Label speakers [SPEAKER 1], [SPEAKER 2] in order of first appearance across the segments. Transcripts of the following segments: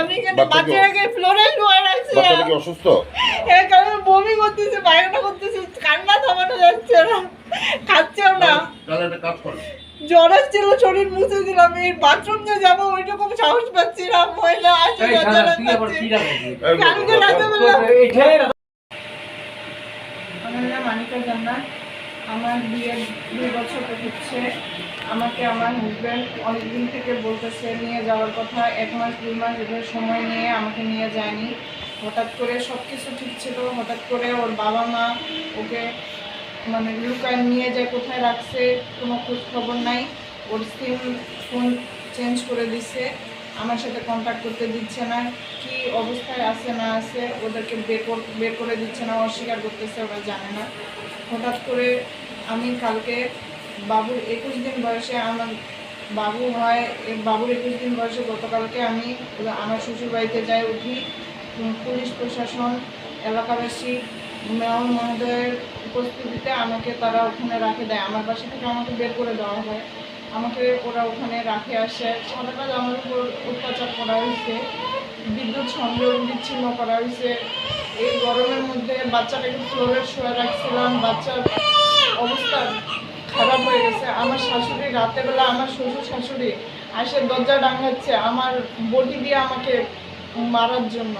[SPEAKER 1] আমি বাচ্চাটাকে ফ্লোরে শুয়ে রাখছি।
[SPEAKER 2] বাচ্চাটা কি অসুস্থ?
[SPEAKER 1] এর কারণে বমি করতেছে পায়খানা করতেছে কান্না থামানো যাচ্ছে না খাচ্ছেও না।
[SPEAKER 2] তাহলে একটা কাজ করো।
[SPEAKER 1] জ্বর আসছিল শরীর মুছে দিলাম এই বাথরুম যে যাব ওইরকম সাহস পাচ্ছি না মহিলা আসে কালকে জান্নাত আমার বিয়ের দুই বছর হচ্ছে। আমাকে আমার হাজব্যান্ড অনেকদিন থেকে বলতেছে, নিয়ে যাওয়ার কথা। এক মাস, দুই মাস এভাবে সময় নিয়ে আমাকে নিয়ে যায়নি। হঠাৎ করে সব কিছু ঠিক ছিল। হঠাৎ করে ওর বাবা মা ওকে মানে লুকায় নিয়ে যায়, কোথায় রাখছে কোনো খোঁজ খবর নাই। ওর সিম ফোন চেঞ্জ করে দিছে। আমার সাথে কন্ট্যাক্ট করতে দিচ্ছে না, কি অবস্থায় আছে না আছে ওদেরকে বের বের করে দিচ্ছে না, অস্বীকার করতেছে, ওরা জানে না। হঠাৎ করে আমি কালকে বাবুর একুশ দিন বয়সে আমার বাবু হয় বাবুর একুশ দিন বয়সে গতকালকে আমি আমার শ্বশুর বাড়িতে যাই উঠি। পুলিশ প্রশাসন, এলাকাবাসী, মেয়র মহোদয়ের উপস্থিতিতে আমাকে তারা ওখানে রাখে দেয়। আমার বাসা থেকে আমাকে বের করে দেওয়া হয়। আমাকে ওরা ওখানে রাখে আসে। সারা কাজ আমার উপর অত্যাচার করা হয়েছে। বিদ্যুৎ সংযোগ বিচ্ছিন্ন করা হয়েছে। এই গরমের মধ্যে বাচ্চাটাকে ফ্লোরে শুয়ে রাখছিলাম। বাচ্চার অবস্থা খারাপ হয়ে গেছে। আমার শাশুড়ি রাতেরবেলা আমার শ্বশুর শাশুড়ি আসে দরজা ডাঙাচ্ছে আমার বটি দিয়ে আমাকে মারার জন্য।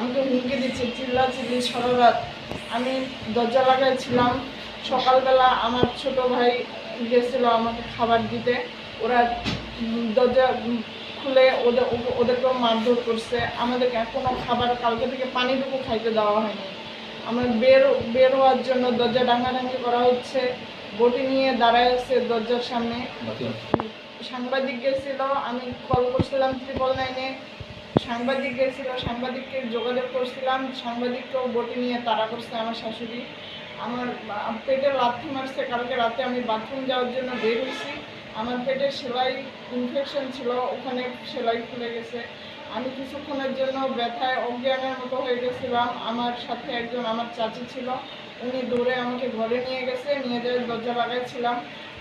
[SPEAKER 1] আমাকে হুমকি দিচ্ছে চিল্লা চিল্লি সারা আমি দরজা লাগাইছিলাম। সকালবেলা আমার ছোট ভাই গেছিল আমাকে খাবার দিতে। ওরা দরজা খুলে ওদের ওদেরকেও মারধর করছে। আমাদেরকে এখনও খাবার কালকে থেকে পানিটুকু খাইতে দেওয়া হয়নি। আমার বের বের হওয়ার জন্য দরজা ডাঙ্গাডাঙ্গি করা হচ্ছে। বটি নিয়ে দাঁড়ায় আছে দরজার সামনে। সাংবাদিক গেছিল আমি কল করছিলাম ত্রিপল নাইনে সাংবাদিক গেছিল সাংবাদিককে যোগাযোগ করছিলাম সাংবাদিককেও বটি নিয়ে তাড়া করছে আমার শাশুড়ি। আমার বা- পেটে লাথি মারছে, কালকে রাতে আমি বাথরুম যাওয়ার জন্য বের হয়েছি। আমার পেটে সেলাই ইনফেকশন ছিল, ওখানে সেলাই খুলে গেছে। আমি কিছুক্ষণের জন্য ব্যথায় অজ্ঞানের মতো হয়ে গেছিলাম। আমার সাথে একজন আমার চাচি ছিল, উনি দৌড়ে আমাকে ঘরে নিয়ে গেছে, নিয়ে যেয়ে দরজা লাগাইছিলাম।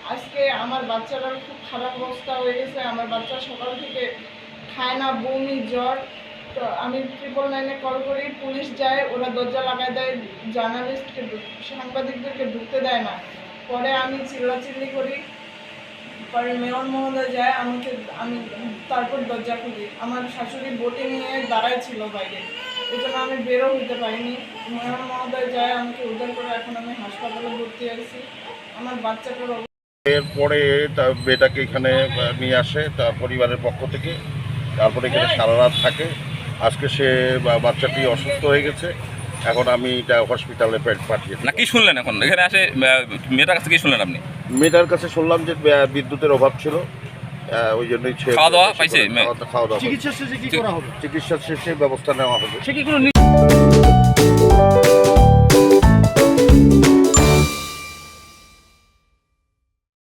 [SPEAKER 1] আজকে আমার বাচ্চাটার খুব খারাপ অবস্থা হয়ে গেছে। আমার বাচ্চা সকাল থেকে খায় না বমি, জ্বর। তো আমি ট্রিপল নাইনে কল করি, পুলিশ যায়, ওরা দরজা লাগায় দেয় জার্নালিস্টকে সাংবাদিকদেরকে ঢুকতে দেয় না। পরে আমি চিল্লাচিল্লি করি, পরে মেয়র মহোদয় যায়, আমাকে, আমি তারপর দরজা খুলি। আমার শাশুড়ি বোটে নিয়ে দাঁড়ায় ছিল বাইরে। এই জন্য আমি বেরো হইতে পারিনি। মেয়র মহোদয় যায়, আমাকে উদ্ধার করে এখন আমি হাসপাতালে ভর্তি আছি। আমার বাচ্চাটার
[SPEAKER 2] এরপরে তার বেটাকে এখানে নিয়ে আসে তার পরিবারের পক্ষ থেকে। তারপরে এখানে সারা রাত থাকে। আজকে সে বাচ্চাটি অসুস্থ হয়ে গেছে। এখন আমি এটা হসপিটালে পাঠিয়ে
[SPEAKER 3] না কি শুনলেন এখন? এখানে আসে মেয়েটার কাছে কি শুনলেন আপনি?
[SPEAKER 2] মেয়েটার কাছে শুনলাম যে বিদ্যুতের অভাব ছিল। ওই জন্যই
[SPEAKER 3] খাওয়া দাওয়া পাইছে?
[SPEAKER 2] খাওয়া- দাওয়া
[SPEAKER 4] চিকিৎসা শেষে কি করা হবে?
[SPEAKER 2] চিকিৎসা শেষে ব্যবস্থা নেওয়া হবে।
[SPEAKER 4] সে কি কোনো